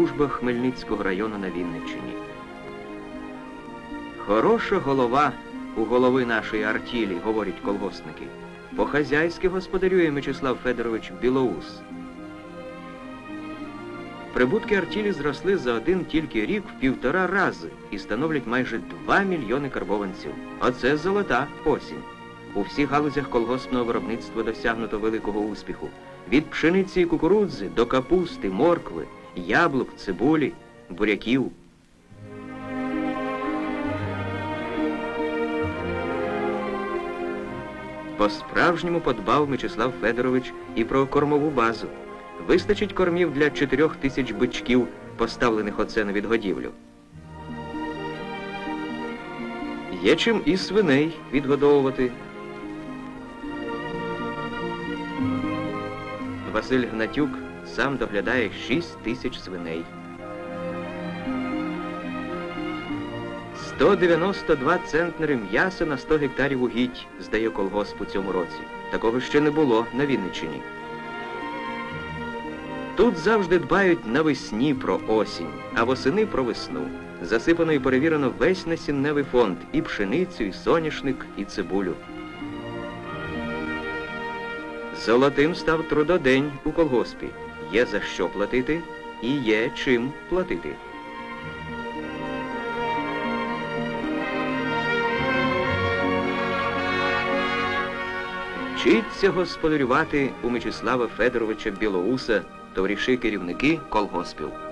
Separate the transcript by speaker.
Speaker 1: служба Хмельницького району на Вінниччині. Хороша голова у голови нашої артілі, говорять колгоспники. По-хазяйськи господарює Мечислав Федорович Білоус. Прибутки артілі зросли за один тільки рік в півтора рази і становлять майже 2 мільйони карбованців. Оце золота осінь. У всіх галузях колгоспного виробництва досягнуто великого успіху. Від пшениці і кукурудзи до капусти, моркви, яблук, цибулі, буряків. По-справжньому подбав Мечислав Федорович і про кормову базу. Вистачить кормів для чотирьох тисяч бичків, поставлених оце на відгодівлю. Є чим і свиней відгодовувати. Василь Гнатюк сам доглядає 6 тисяч свиней. 192 центнери м'яса на 100 гектарів угідь здає колгосп у цьому році. Такого ще не було на Вінниччині. Тут завжди дбають навесні про осінь, а восени про весну. Засипано і перевірено весь насінневий фонд і пшеницю, і соняшник, і цибулю. Золотим став трудодень у колгоспі. Є за що платити і є чим платити. Вчиться господарювати у Мечислава Федоровича Білоуса, товариші керівники колгоспів.